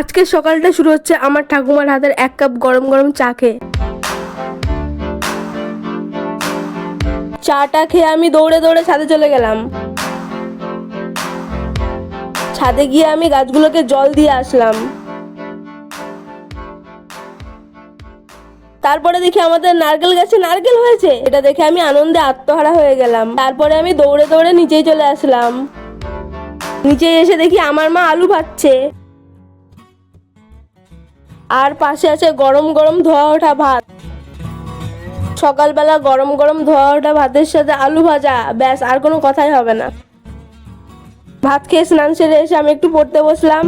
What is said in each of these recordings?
আজকের সকালটা শুরু হচ্ছে আমার ঠাকুমার হাতের এক কাপ গরম গরম চা খেয়ে। চাটা খেয়ে আমি দৌড়ে দৌড়ে ছাদে চলে গেলাম। ছাদে গিয়ে আমি গাছগুলোকে জল দিয়ে আসলাম। তারপরে দেখি আমাদের নারকেল গাছে নারকেল হয়েছে। এটা দেখে আমি আনন্দে আত্মহারা হয়ে গেলাম। তারপরে আমি দৌড়ে দৌড়ে নিচেই চলে আসলাম। নিচে এসে দেখি আমার মা আলু ভাজছে। আর পাশে আছে গরম গরম ধোয়া ওঠা ভাত। সকালবেলা গরম গরম ধোয়া ওঠা ভাতের সাথে আলু ভাজা, ব্যাস, আর কোনো কথাই হবে না। ভাত খেয়ে স্নান সেরে এসে আমি একটু পড়তে বসলাম।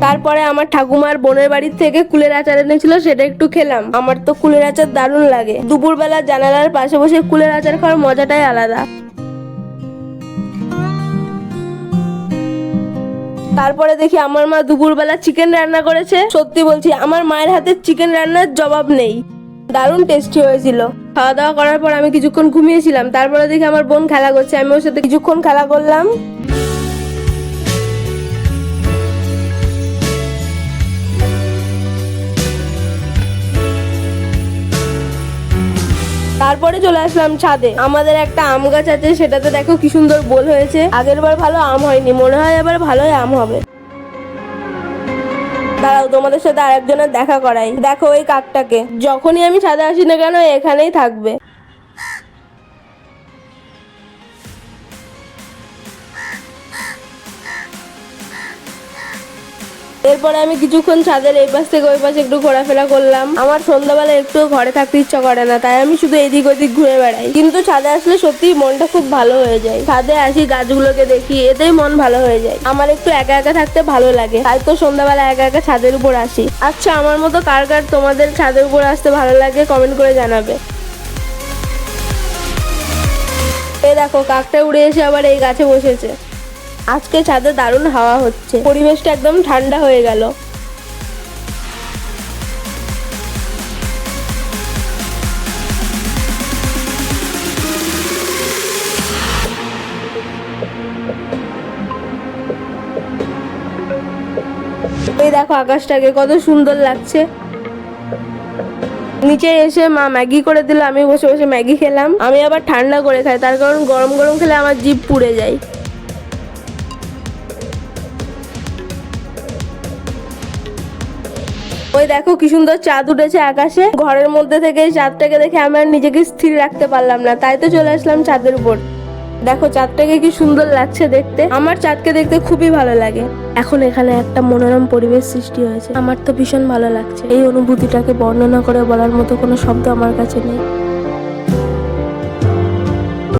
তারপরে আমার ঠাকুমার বোনের বাড়ির থেকে কুলের আচার এনেছিল, সেটা একটু খেলাম। আমার তো কুলের আচার দারুণ লাগে। দুপুরবেলা জানালার পাশে বসে কুলের আচার খাওয়ার মজাটাই আলাদা। তারপরে দেখি আমার মা দুপুরবেলা চিকেন রান্না করেছে। সত্যি বলছি, আমার মায়ের হাতের চিকেন রান্নার জবাব নেই। দারুণ টেস্টি হয়েছিল। খাওয়া দাওয়া করার পর আমি কিছুক্ষণ ঘুমিয়েছিলাম। তারপরে দেখি আমার বোন খেলা করছে, আমি ওর সাথে কিছুক্ষণ খেলা করলাম। তারপরে চলে আসলাম ছাদে। আমাদের একটা আম গাছ আছে, সেটাতে দেখো কি সুন্দর বোল হয়েছে। আগের বার ভালো আম হয়নি, মনে হয় এবার ভালোই আম হবে। দাঁড়াও, তোমাদের সাথে আরেকজনের দেখা করাই। দেখো ওই কাকটাকে। যখনই আমি ছাদে আসি না কেন, এখানেই থাকবে। এরপরে আমি কিছুক্ষণ ছাদের এই পাশ থেকে ওই পাশে একটু ঘোরাফেরা করলাম। আমার সন্ধ্যাবেলা একটু ঘরে থাকতে ইচ্ছা করে না, তাই আমি শুধু এদিক ওদিক ঘুরে বেড়াই। কিন্তু ছাদে আসলে সত্যি মনটা খুব ভালো হয়ে যায়। ছাদে আসি গাছগুলোকে দেখি, এতেই মন ভালো হয়ে যায়। আমার একটু একা একা থাকতে ভালো লাগে, তাই তো সন্ধ্যাবেলা একা একা ছাদের উপর আসি। আচ্ছা আমার মতো কার কার তোমাদের ছাদের উপর আসতে ভালো লাগে কমেন্ট করে জানাবে। এই দেখো, কাকটা উড়ে এসে আবার এই গাছে বসেছে। আজকে ছাদে দারুণ হাওয়া হচ্ছে। পরিবেশটা একদম ঠান্ডা হয়ে গেল। দেখো আকাশটাকে, কত সুন্দর লাগছে। নিচে এসে মা ম্যাগি করে দিল, আমি বসে বসে ম্যাগি খেলাম। আমি আবার ঠান্ডা করে খাই, তার কারণ গরম গরম খেলে আমার জিভ পুড়ে যায়। ওই দেখো কি সুন্দর চাঁদ উঠেছে আকাশে। ঘরের মধ্যে থেকে চাঁদটাকে দেখে আমি আর নিজেকে স্থির রাখতে পারলাম না, তাই তো চলে আসলাম চাঁদের উপর। দেখো চাঁদটাকে কি সুন্দর লাগছে দেখতে। আমার চাঁদকে দেখতে খুবই ভালো লাগে। এখন এখানে একটা মনোরম পরিবেশ সৃষ্টি হয়েছে। আমার তো ভীষণ ভালো লাগছে। এই অনুভূতিটাকে বর্ণনা করে বলার মতো কোনো শব্দ আমার কাছে নেই।